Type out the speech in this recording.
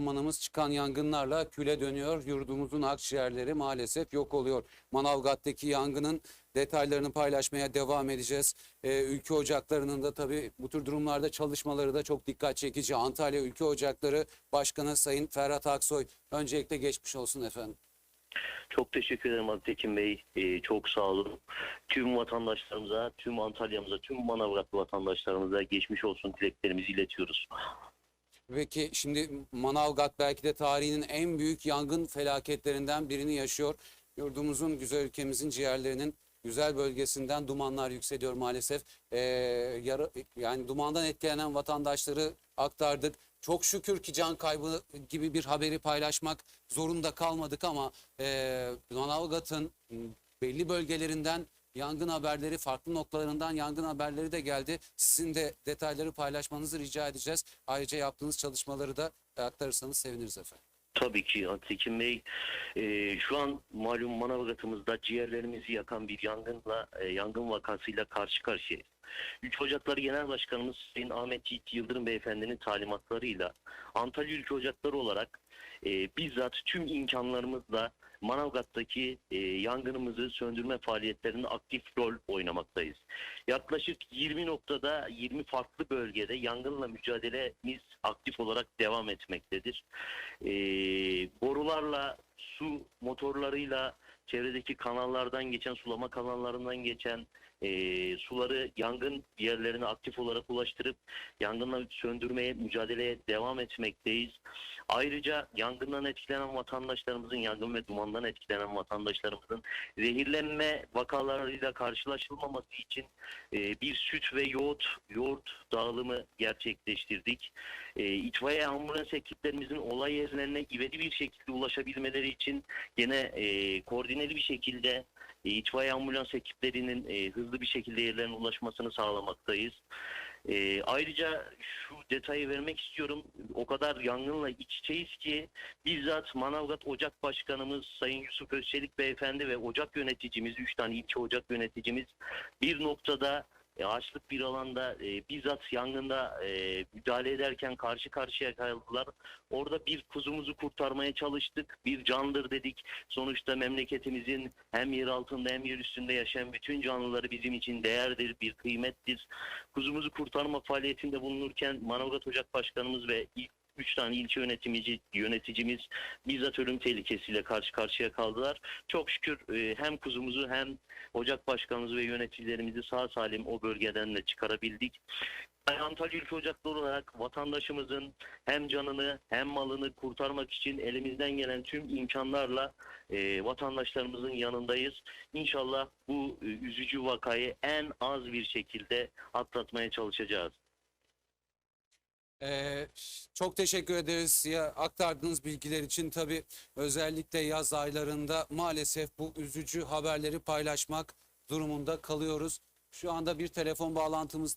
ormanımız çıkan yangınlarla küle dönüyor. Yurdumuzun akciğerleri maalesef yok oluyor. Manavgat'taki yangının detaylarını paylaşmaya devam edeceğiz. Ee, ülke ocaklarının da tabii bu tür durumlarda çalışmaları da çok dikkat çekici. Antalya Ülke Ocakları Başkanı Sayın Ferhat Aksoy öncelikle geçmiş olsun efendim. Çok teşekkür ederim Altekin Bey. Ee, çok sağ olun. Tüm vatandaşlarımıza, tüm Antalya'mıza, tüm Manavgatlı vatandaşlarımıza geçmiş olsun dileklerimizi iletiyoruz. Peki şimdi Manavgat belki de tarihinin en büyük yangın felaketlerinden birini yaşıyor. Yurdumuzun, güzel ülkemizin ciğerlerinin güzel bölgesinden dumanlar yükseliyor maalesef. Ee, yarı, yani dumandan etkilenen vatandaşları aktardık. Çok şükür ki can kaybı gibi bir haberi paylaşmak zorunda kalmadık ama e, Manavgat'ın belli bölgelerinden yangın haberleri, farklı noktalarından yangın haberleri de geldi. Sizin de detayları paylaşmanızı rica edeceğiz. Ayrıca yaptığınız çalışmaları da aktarırsanız seviniriz efendim. Tabii ki Altekin Bey. Ee, şu an malum Manavgat'ımızda ciğerlerimizi yakan bir yangınla, e, yangın vakasıyla karşı karşıyayız. Ülke Ocakları Genel Başkanımız Sayın Ahmet Yiğit Yıldırım Beyefendi'nin talimatlarıyla Antalya Ülke Ocakları olarak e, bizzat tüm imkanlarımızla Manavgat'taki e, yangınımızı söndürme faaliyetlerinde aktif rol oynamaktayız. Yaklaşık 20 noktada 20 farklı bölgede yangınla mücadelemiz aktif olarak devam etmektedir. E, borularla, su motorlarıyla, çevredeki kanallardan geçen, sulama kanallarından geçen e, suları yangın yerlerine aktif olarak ulaştırıp yangınla söndürmeye, mücadeleye devam etmekteyiz. Ayrıca yangından etkilenen vatandaşlarımızın, yangın ve dumandan etkilenen vatandaşlarımızın zehirlenme vakalarıyla karşılaşılmaması için e, bir süt ve yoğurt, yoğurt dağılımı gerçekleştirdik. E, itfaiye ambulans ekiplerimizin olay yerlerine ivedi bir şekilde ulaşabilmeleri için gene e, koordineli bir şekilde e, itfaiye ambulans ekiplerinin e, hızlı bir şekilde yerlerine ulaşmasını sağlamaktayız. E, ayrıca şu detayı vermek istiyorum. O kadar yangınla iç içeyiz ki bizzat Manavgat Ocak Başkanımız Sayın Yusuf Özçelik Beyefendi ve ocak yöneticimiz, üç tane ilçe ocak yöneticimiz bir noktada e, ağaçlık bir alanda e, bizzat yangında e, müdahale ederken karşı karşıya kaldılar. Orada bir kuzumuzu kurtarmaya çalıştık. Bir candır dedik. Sonuçta memleketimizin hem yer altında hem yer üstünde yaşayan bütün canlıları bizim için değerdir, bir kıymettir. Kuzumuzu kurtarma faaliyetinde bulunurken Manavgat Ocak Başkanımız ve ilk üç tane ilçe yönetimici, yöneticimiz bizzat ölüm tehlikesiyle karşı karşıya kaldılar. Çok şükür e, hem kuzumuzu hem Ocak Başkanımız ve yöneticilerimizi sağ salim o bölgeden de çıkarabildik. Antalya Ülke Ocakları olarak vatandaşımızın hem canını hem malını kurtarmak için elimizden gelen tüm imkanlarla e, vatandaşlarımızın yanındayız. İnşallah bu e, üzücü vakayı en az bir şekilde atlatmaya çalışacağız. Ee, çok teşekkür ederiz ya aktardığınız bilgiler için tabii özellikle yaz aylarında maalesef bu üzücü haberleri paylaşmak durumunda kalıyoruz. Şu anda bir telefon bağlantımız